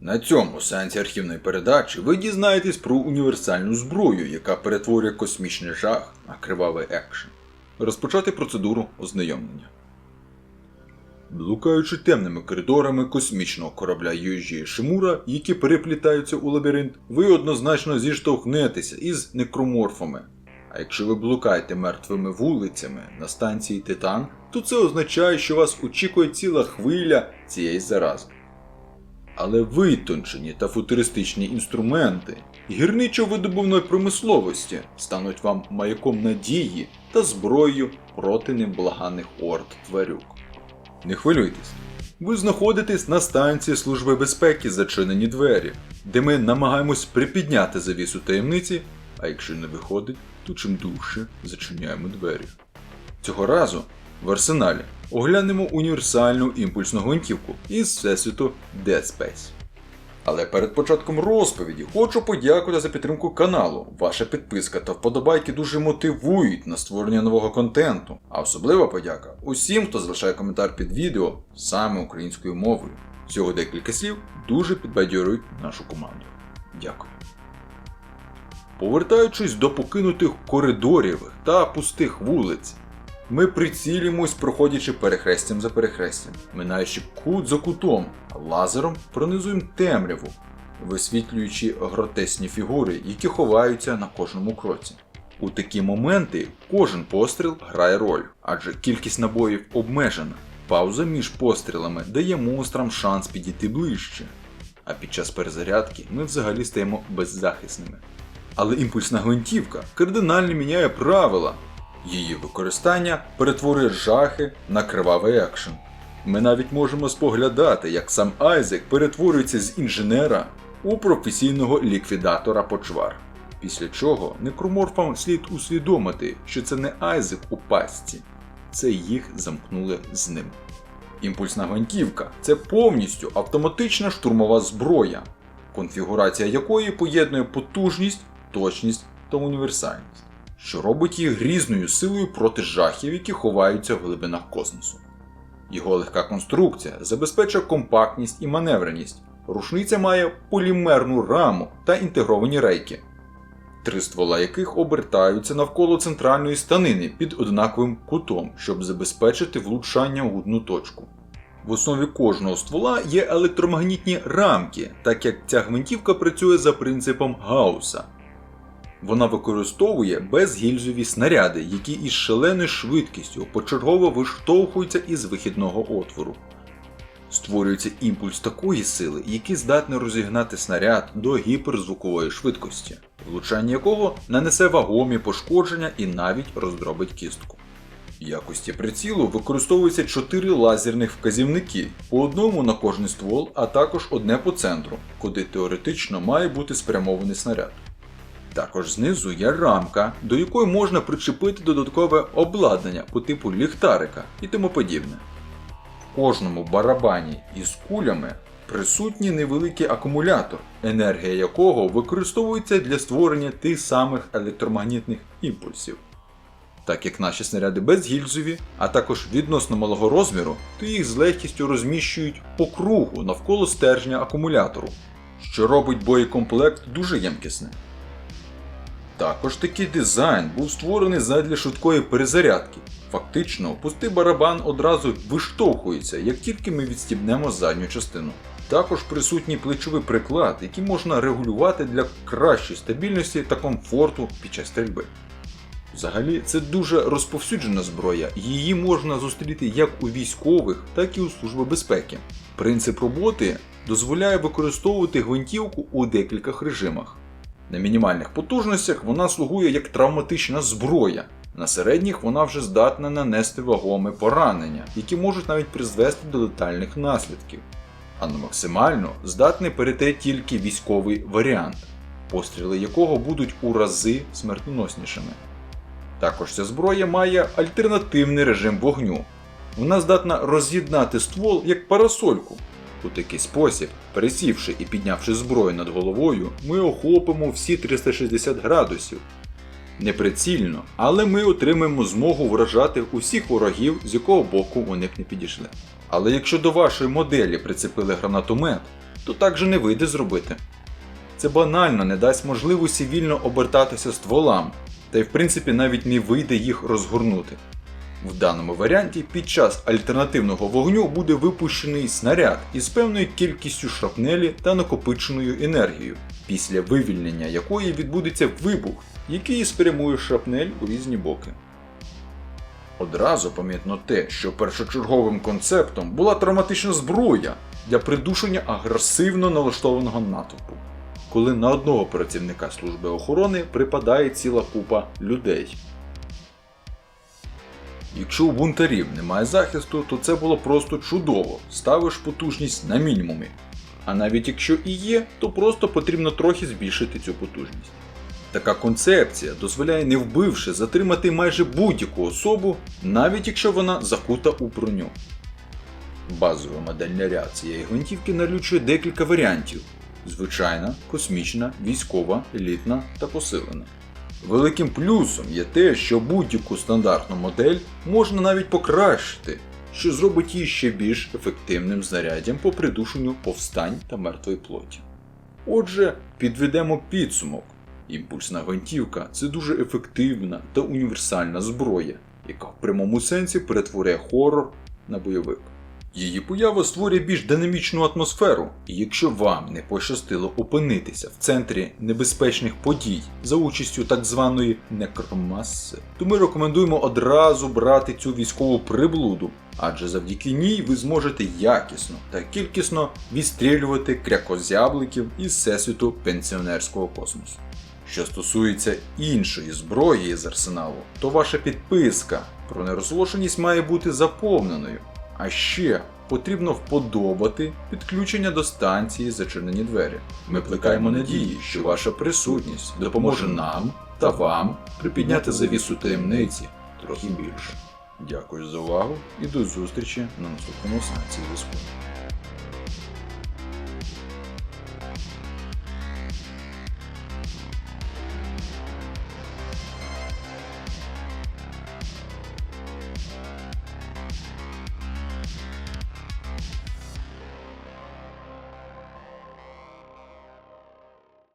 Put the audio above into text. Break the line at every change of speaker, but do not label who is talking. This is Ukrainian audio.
На цьому сеансі архівної передачі ви дізнаєтесь про універсальну зброю, яка перетворює космічний жах на кривавий екшен. Розпочати процедуру ознайомлення. Блукаючи темними коридорами космічного корабля Юджі Шимура, які переплітаються у лабіринт, ви однозначно зіштовхнетеся із некроморфами. А якщо ви блукаєте мертвими вулицями на станції Титан, то це означає, що вас очікує ціла хвиля цієї зарази. Але витончені та футуристичні інструменти гірничо-видобувної промисловості стануть вам маяком надії та зброєю проти неблаганих орд тварюк. Не хвилюйтесь, ви знаходитесь на станції Служби безпеки зачинені двері, де ми намагаємось припідняти завісу таємниці, а якщо не виходить, то чим дужче зачиняємо двері. Цього разу в арсеналі оглянемо універсальну імпульсну гвинтівку із всесвіту Dead Space. Але перед початком розповіді хочу подякувати за підтримку каналу. Ваша підписка та вподобайки дуже мотивують на створення нового контенту. А особлива подяка усім, хто залишає коментар під відео саме українською мовою. Всього декілька слів дуже підбадьорюють нашу команду. Дякую. Повертаючись до покинутих коридорів та пустих вулиць, ми прицілюємось, проходячи перехрестям за перехрестям, минаючи кут за кутом, лазером пронизуємо темряву, висвітлюючи гротесні фігури, які ховаються на кожному кроці. У такі моменти кожен постріл грає роль, адже кількість набоїв обмежена. Пауза між пострілами дає монстрам шанс підійти ближче. А під час перезарядки ми взагалі стаємо беззахисними. Але імпульсна гвинтівка кардинально міняє правила. Її використання перетворює жахи на кривавий екшен. Ми навіть можемо споглядати, як сам Айзек перетворюється з інженера у професійного ліквідатора почвар. Після чого некроморфам слід усвідомити, що це не Айзек у пастці, це їх замкнули з ним. Імпульсна гвинтівка це повністю автоматична штурмова зброя, конфігурація якої поєднує потужність, точність та універсальність, що робить їх грізною силою проти жахів, які ховаються в глибинах космосу. Його легка конструкція забезпечує компактність і маневреність. Рушниця має полімерну раму та інтегровані рейки, три ствола яких обертаються навколо центральної станини під однаковим кутом, щоб забезпечити влучання в одну точку. В основі кожного ствола є електромагнітні рамки, так як ця гвинтівка працює за принципом Гауса. Вона використовує безгільзові снаряди, які із шаленою швидкістю почергово виштовхуються із вихідного отвору. Створюється імпульс такої сили, який здатний розігнати снаряд до гіперзвукової швидкості, влучання якого нанесе вагомі пошкодження і навіть роздробить кістку. В якості прицілу використовується 4 лазерних вказівники, по одному на кожний ствол, а також одне по центру, куди теоретично має бути спрямований снаряд. Також знизу є рамка, до якої можна причепити додаткове обладнання по типу ліхтарика і тому подібне. В кожному барабані із кулями присутній невеликий акумулятор, енергія якого використовується для створення тих самих електромагнітних імпульсів. Так як наші снаряди безгільзові, а також відносно малого розміру, то їх з легкістю розміщують по кругу навколо стержня акумулятору, що робить боєкомплект дуже ємкісним. Також такий дизайн був створений задля швидкої перезарядки. Фактично, пустий барабан одразу виштовхується, як тільки ми відстібнемо задню частину. Також присутній плечовий приклад, який можна регулювати для кращої стабільності та комфорту під час стрільби. Взагалі, це дуже розповсюджена зброя, її можна зустріти як у військових, так і у служби безпеки. Принцип роботи дозволяє використовувати гвинтівку у декількох режимах. На мінімальних потужностях вона слугує як травматична зброя. На середніх вона вже здатна нанести вагоме поранення, які можуть навіть призвести до летальних наслідків. А на максимально здатний перейти тільки військовий варіант, постріли якого будуть у рази смертоноснішими. Також ця зброя має альтернативний режим вогню. Вона здатна роз'єднати ствол як парасольку. У такий спосіб, пересівши і піднявши зброю над головою, ми охопимо всі 360 градусів. Неприцільно, але ми отримаємо змогу вражати усіх ворогів, з якого боку вони б не підійшли. Але якщо до вашої моделі прицепили гранатомет, то так же не вийде зробити. Це банально не дасть можливості вільно обертатися стволам, та й в принципі навіть не вийде їх розгорнути. В даному варіанті під час альтернативного вогню буде випущений снаряд із певною кількістю шрапнелі та накопиченою енергією, після вивільнення якої відбудеться вибух, який спрямує шрапнель у різні боки. Одразу помітно те, що першочерговим концептом була травматична зброя для придушення агресивно налаштованого натовпу, коли на одного працівника служби охорони припадає ціла купа людей. Якщо у бунтарів немає захисту, то це було просто чудово. Ставиш потужність на мінімумі. А навіть якщо і є, то просто потрібно трохи збільшити цю потужність. Така концепція дозволяє, не вбивши, затримати майже будь-яку особу, навіть якщо вона закута у броню. Базова модельний ряд цієї гвинтівки налючує декілька варіантів: звичайна, космічна, військова, елітна та посилена. Великим плюсом є те, що будь-яку стандартну модель можна навіть покращити, що зробить її ще більш ефективним знаряддям по придушенню повстань та мертвої плоті. Отже, підведемо підсумок. Імпульсна гвинтівка це дуже ефективна та універсальна зброя, яка в прямому сенсі перетворює хорор на бойовик. Її поява створює більш динамічну атмосферу, і якщо вам не пощастило опинитися в центрі небезпечних подій за участю так званої некромаси, то ми рекомендуємо одразу брати цю військову приблуду, адже завдяки ній ви зможете якісно та кількісно відстрілювати крякозябликів із всесвіту пенсіонерського космосу. Що стосується іншої зброї з арсеналу, то ваша підписка про нерозголошеність має бути заповненою. А ще потрібно вподобати підключення до станції зачинені двері. Ми плекаємо надії, що ваша присутність допоможе нам та вам припідняти завісу таємниці трохи більше. Дякую за увагу і до зустрічі на наступному станції зв'язку.